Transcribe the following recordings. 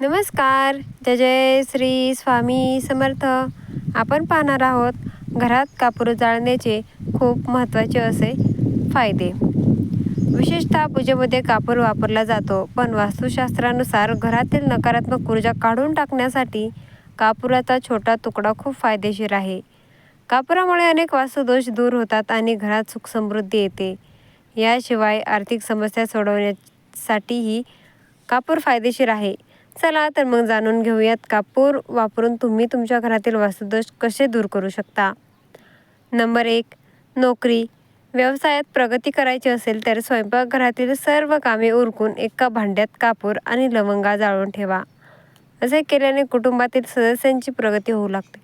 नमस्कार. जय जय श्री स्वामी समर्थ. आपण पाहणार आहोत घरात कापूर जाळण्याचे खूप महत्त्वाचे असे फायदे. विशेषतः पूजेमध्ये कापूर वापरला जातो पण वास्तुशास्त्रानुसार घरातील नकारात्मक ऊर्जा काढून टाकण्यासाठी कापुराचा छोटा तुकडा खूप फायदेशीर आहे. कापुरामुळे अनेक वास्तुदोष दूर होतात आणि घरात सुख समृद्धी येते. याशिवाय आर्थिक समस्या सोडवण्यासाठीही कापूर फायदेशीर आहे. चला तर मग जाणून घेऊयात कापूर वापरून तुम्ही तुमच्या घरातील वास्तुदोष कसे दूर करू शकता. नंबर एक नोकरी. व्यवसायात प्रगती करायची असेल तर स्वयंपाकघरातील सर्व कामे उरकून एका भांड्यात कापूर आणि लवंगा जाळून ठेवा. असे केल्याने कुटुंबातील सदस्यांची प्रगती होऊ लागते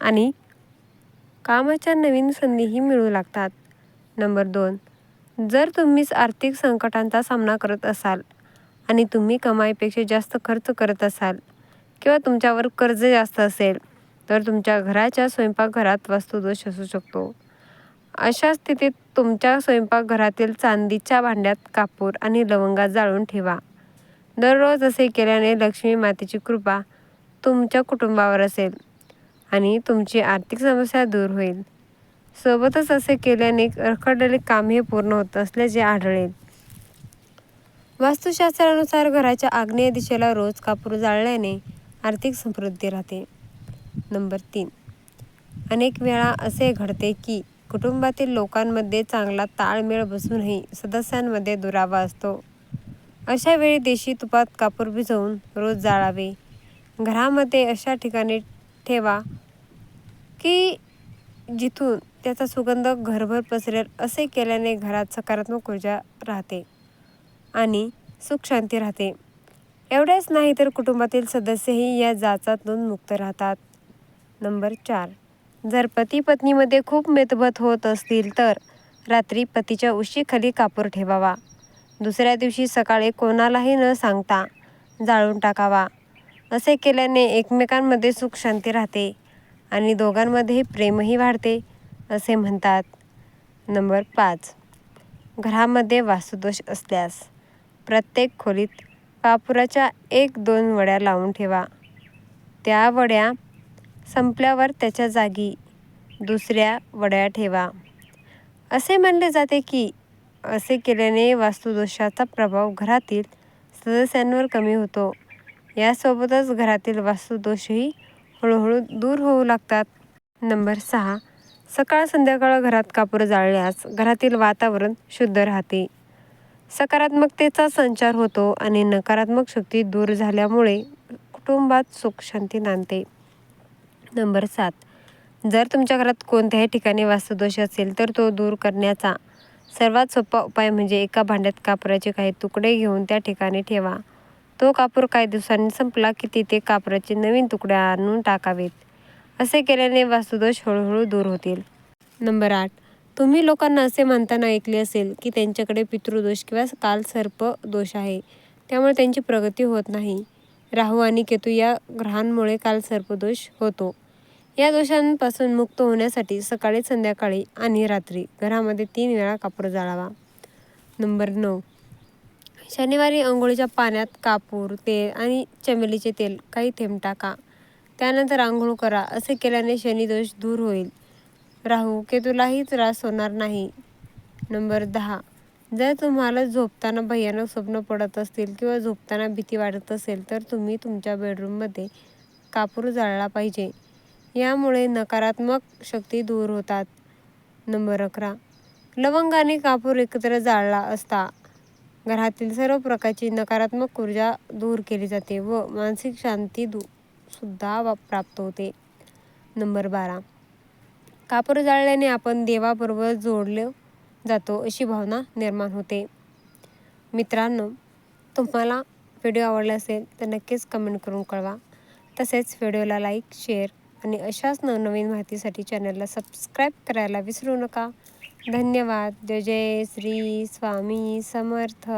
आणि कामाच्या नवीन संधीही मिळू लागतात. नंबर दोन जर तुम्ही आर्थिक संकटांचा सामना करत असाल आणि तुम्ही कमाईपेक्षा जास्त खर्च करत असाल किंवा तुमच्यावर कर्ज जास्त असेल तर तुमच्या घराच्या स्वयंपाकघरात वास्तुदोष असू शकतो. अशा स्थितीत तुमच्या स्वयंपाकघरातील चांदीच्या भांड्यात कापूर आणि लवंगा जाळून ठेवा. दररोज असे केल्याने लक्ष्मी मातेची कृपा तुमच्या कुटुंबावर असेल आणि तुमची आर्थिक समस्या दूर होईल. सोबतच असे केल्याने रखडलेले काम हे पूर्ण होत असल्याचे आढळेल. वास्तुशास्त्रानुसार घराच्या आग्नेय दिशेला रोज कापूर जाळल्याने आर्थिक समृद्धी राहते. नंबर तीन. अनेक वेळा असे घडते की कुटुंबातील लोकांमध्ये चांगला ताळमेळ बसूनही सदस्यांमध्ये दुरावा असतो. अशा वेळी देशी तुपात कापूर भिजवून रोज जाळावे. घरामध्ये अशा ठिकाणी ठेवा की जिथून त्याचा सुगंध घरभर पसरेल असे केल्याने घरात सकारात्मक ऊर्जा राहते. आणि सुखशांती राहते. एवढेच नाही तर कुटुंबातील सदस्यही या जाचातून मुक्त राहतात. नंबर चार. जर पती पत्नीमध्ये खूप मेतभत होत असतील तर रात्री पतीच्या उशीखाली कापूर ठेवावा. दुसऱ्या दिवशी सकाळी कोणालाही न सांगता जाळून टाकावा. असे केल्याने एकमेकांमध्ये सुख शांती राहते आणि दोघांमध्ये प्रेमही वाढते असे म्हणतात. नंबर पाच. घरामध्ये वास्तुदोष असल्यास प्रत्येक खोलीत कापुराच्या एक दोन वड्या लावून ठेवा. त्या वड्या संपल्यावर त्याच्या जागी दुसऱ्या वड्या ठेवा. असे म्हणले जाते की असे केल्याने वास्तुदोषाचा प्रभाव घरातील सदस्यांवर कमी होतो. यासोबतच घरातील वास्तुदोषही हळूहळू दूर होऊ लागतात. नंबर सहा. सकाळ संध्याकाळ घरात कापूर जाळल्यास घरातील वातावरण शुद्ध राहते. सकारात्मकतेचा संचार होतो आणि नकारात्मक शक्ती दूर झाल्यामुळे कुटुंबात सुख शांती नांदते. नंबर सात. जर तुमच्या घरात कोणत्याही ठिकाणी वास्तुदोष असेल तर तो दूर करण्याचा सर्वात सोपा उपाय म्हणजे एका भांड्यात कापराचे काही तुकडे घेऊन त्या ठिकाणी ठेवा. तो कापूर काही दिवसांनी संपला की तिथे कापराचे नवीन तुकडे आणून टाकावेत. असे केल्याने वास्तुदोष हळूहळू दूर होतील. नंबर आठ. तुम्ही लोकांना असे म्हणताना ऐकले असेल की त्यांच्याकडे पितृदोष किंवा काल सर्प दोष आहे त्यामुळे त्यांची प्रगती होत नाही. राहू आणि केतू या ग्रहांमुळे कालसर्पदोष होतो. या दोषांपासून मुक्त होण्यासाठी सकाळी संध्याकाळी आणि रात्री घरामध्ये तीन वेळा कापूर जाळावा. नंबर नऊ. शनिवारी आंघोळीच्या पाण्यात कापूर तेल आणि चमेलीचे तेल काही थेंब टाका. त्यानंतर आंघोळ करा. असे केल्याने शनिदोष दूर होईल. राहू केतूलाही त्रास होणार नाही. नंबर दहा. जर तुम्हाला झोपताना भयानक स्वप्न पडत असतील किंवा झोपताना भीती वाटत असेल तर तुम्ही तुमच्या बेडरूममध्ये कापूर जाळला पाहिजे. यामुळे नकारात्मक शक्ती दूर होतात. नंबर अकरा. लवंग आणि कापूर एकत्र जाळला असता घरातील सर्व प्रकारची नकारात्मक ऊर्जा दूर केली जाते व मानसिक शांती दू सुद्धा प्राप्त होते. नंबर बारा. कापूर जाळल्याने आपण देवाबरोबर जोडलं जातो अशी भावना निर्माण होते. मित्रांनो तुम्हाला व्हिडिओ आवडला असेल तर नक्कीच कमेंट करून कळवा. तसेच व्हिडिओला लाईक शेअर आणि अशाच नवनवीन माहितीसाठी चॅनलला सबस्क्राईब करायला विसरू नका. धन्यवाद. जय जय श्री स्वामी समर्थ.